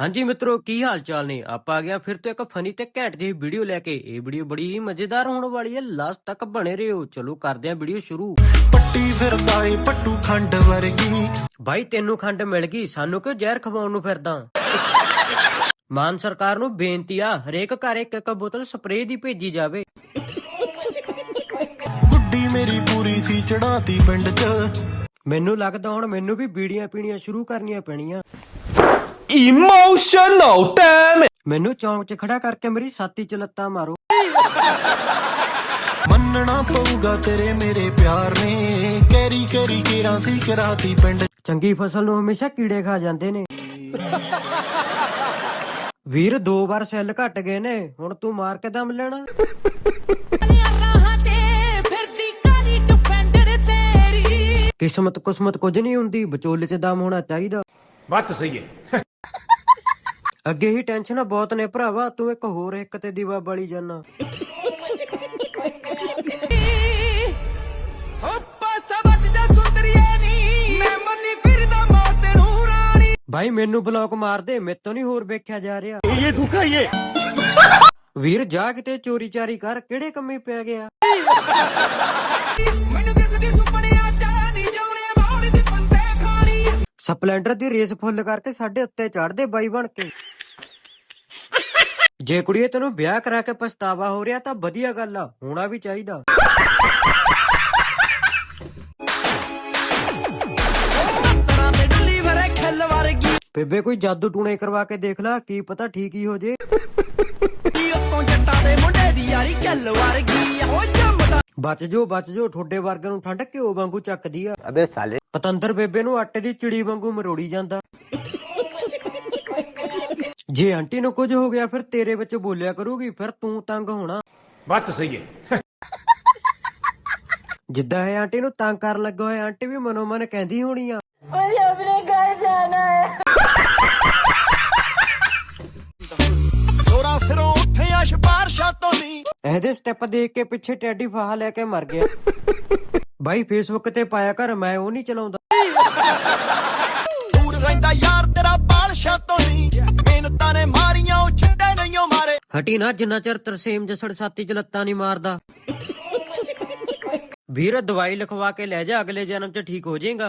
ਹਾਂਜੀ ਮਿੱਤਰੋ ਕੀ ਹਾਲ ਚਾਲ ਨੇ? ਆਪਾਂ ਆ ਗਿਆ ਫਿਰ ਤੋਂ ਇੱਕ ਫਨੀ ਤੇ ਘੈਂਟ ਜਿਹੀ ਵੀਡੀਓ ਲੈ ਕੇ। ਇਹ ਵੀਡੀਓ ਬੜੀ ਹੀ ਮਜ਼ੇਦਾਰ ਹੋਣ ਵਾਲੀ ਹੈ। ਲਾਸਟ ਤੱਕ ਬਣੇ ਰਹੋ। ਚਲੋ ਕਰਦੇ ਆਂ ਵੀਡੀਓ ਸ਼ੁਰੂ। ਪੱਟੀ ਫਿਰਦਾ ਏ ਪੱਟੂ ਖੰਡ ਵਰਗੀ। ਭਾਈ ਤੈਨੂੰ ਖੰਡ ਮਿਲ ਗਈ। ਸਾਨੂੰ ਕਿਉਂ ਜ਼ਹਿਰ ਖਵਾਉਣ ਨੂੰ ਫਿਰਦਾ? ਮਾਨ ਸਰਕਾਰ ਨੂੰ ਬੇਨਤੀ ਆ ਹਰੇਕ ਘਰ ਇੱਕ ਇੱਕ ਬੋਤਲ ਸਪਰੇਅ ਦੀ ਭੇਜੀ ਜਾਵੇ। ਗੁੱਡੀ ਮੇਰੀ ਪੂਰੀ ਸੀ ਚੜਾਤੀ ਪਿੰਡ 'ਚ। ਮੈਨੂੰ ਲੱਗਦਾ ਹੁਣ ਮੈਨੂੰ ਵੀ ਬੀੜੀਆਂ ਪੀਣੀਆਂ ਸ਼ੁਰੂ ਕਰਨੀਆਂ ਪੈਣੀਆਂ। Emotional damn it! ਮੈਨੂੰ ਚੌਂਕ 'ਚ ਖੜਾ ਕਰਕੇ ਮੇਰੀ ਛਾਤੀ 'ਚ ਲੱਤਾਂ ਮਾਰੋ। ਮੰਨਣਾ ਪਊਗਾ ਤੇਰੇ ਮੇਰੇ ਪਿਆਰ ਨੇ। ਕੈਰੀ ਕੈਰੀ ਕੇਰਾਂ ਸੀ ਕਰਾਤੀ ਪਿੰਡ। ਚੰਗੀ ਫਸਲ ਨੂੰ ਹਮੇਸ਼ਾ ਕੀੜੇ ਖਾ ਜਾਂਦੇ ਨੇ। ਵੀਰ ਦੋ ਵਾਰ ਸੈੱਲ ਘਟ ਗਏ ਨੇ। ਹੁਣ ਤੂੰ ਮਾਰ ਕੇ ਦਮ ਲੈਣਾ। ਰਾਹਾਂ ਤੇ ਫਿਰਦੀ ਕਾਲੀ ਡਿਫੈਂਡਰ ਤੇਰੀ ਕਿਸਮਤ ਕੁਸਮਤ ਕੁਝ ਨਹੀਂ ਹੁੰਦੀ। ਵਿਚੋਲੇ 'ਚ ਦਮ ਹੋਣਾ ਚਾਹੀਦਾ। ਬਾਤ ਸਹੀ ਹੈ। ਅੱਗੇ ਹੀ ਟੈਨਸ਼ਨ ਬਹੁਤ ਨੇ ਭਰਾਵਾ ਤੂੰ ਇੱਕ ਹੋਰ ਇੱਕ ਤੇ ਦੀਵਾ ਬਾਲੀ ਜਾਨਾ। ਭਾਈ ਮੈਨੂੰ ਬਲੌਕ ਮਾਰ ਦੇ ਮੇਤੋਂ ਨਹੀਂ ਹੋਰ ਵੇਖਿਆ ਜਾ ਰਿਹਾ। ਇਹ ਧੋਖਾ ਇਹ ਵੀਰ ਜਾ ਕਿਤੇ ਚੋਰੀ ਚਾਰੀ ਕਰ ਕਿਹੜੇ ਕੰਮੇ ਪੈ ਗਿਆ? ਸਪਲੈਂਡਰ ਦੀ ਰੇਸ ਫੁੱਲ ਕਰਕੇ ਸਾਡੇ ਉੱਤੇ ਚੜਦੇ ਬਾਈ ਬਣ ਕੇ। ਜੇ ਕੁੜੀਏ ਤੈਨੂੰ ਵਿਆਹ ਕਰਾ ਕੇ ਪਛਤਾਵਾ ਹੋ ਰਿਹਾ ਤਾਂ ਵਧੀਆ ਗੱਲ ਆ, ਹੋਣਾ ਵੀ ਚਾਹੀਦਾ। ਬੇਬੇ ਕੋਈ ਜਾਦੂ ਟੂਣੇ ਕਰਵਾ ਕੇ ਦੇਖ ਲੈ, ਕੀ ਪਤਾ ਠੀਕ ਹੀ ਹੋ ਜੇ। ਬਚ ਜੋ ਬਚ ਜੋ ਠੋਡੇ ਵਰਗ ਨੂੰ ਠੰਡ ਘਿਓ ਵਾਂਗੂ ਚੱਕਦੀ ਆ। ਅਬੇ ਸਾਲੇ। ਪਤੰਦਰ ਬੇਬੇ ਨੂੰ ਆਟੇ ਦੀ ਚਿੜੀ ਵਾਂਗੂ ਮਰੋੜੀ ਜਾਂਦਾ। ਜੇ ਆਂਟੀ ਨੂੰ ਕੁਝ ਹੋ ਗਿਆ ਫਿਰ ਤੇਰੇ ਵਿੱਚ ਬੋਲਿਆ ਕਰੂਗੀ ਫਿਰ ਤੂੰ ਤੰਗ ਹੋਣਾ। ਬੱਤ ਸਹੀ ਹੈ। ਜਿੱਦਾਂ ਇਹ ਆਂਟੀ ਨੂੰ ਤੰਗ ਕਰਨ ਲੱਗਾ ਹੋਇਆ ਆਂਟੀ ਵੀ ਮਨੋਮਨ ਕਹਿੰਦੀ ਹੋਣੀ ਆ। ਓਏ ਆਪਣੇ ਇਹਦੇ ਸਟੈਪ ਦੇਖ ਕੇ ਪਿੱਛੇ ਟੈਡੀ ਫਾਹਾ ਲੈ ਕੇ ਮਰ ਗਿਆ। ਬਾਈ ਫੇਸਬੁੱਕ ਤੇ ਪਾਇਆ ਕਰ ਮੈਂ ਉਹ ਨਹੀਂ ਚਲਾਉਂਦਾ। ਦੂਰ ਰਹਿੰਦਾ ਯਾਰ ਤੇਰਾ ਬਾਲਸ਼ਾਂ ਤੋਂ ਨਹੀਂ। ਮਿਹਨਤਾਂ ਨੇ ਮਾਰੀਆਂ ਉਹ ਛੱਡੇ ਨਹੀਂ ਓ ਮਾਰੇ। ਹਟੀ ਨਾ ਜਿੰਨਾ ਚਿਰ ਤਰਸੇਮ ਜਸੜ ਸਾਥੀ ਚ ਲੱਤਾਂ ਨਹੀਂ ਮਾਰਦਾ। ਵੀਰ ਦਵਾਈ ਲਿਖਵਾ ਕੇ ਲੈ ਜਾ ਅਗਲੇ ਜਨਮ ਚ ਠੀਕ ਹੋ ਜਾਏਗਾ।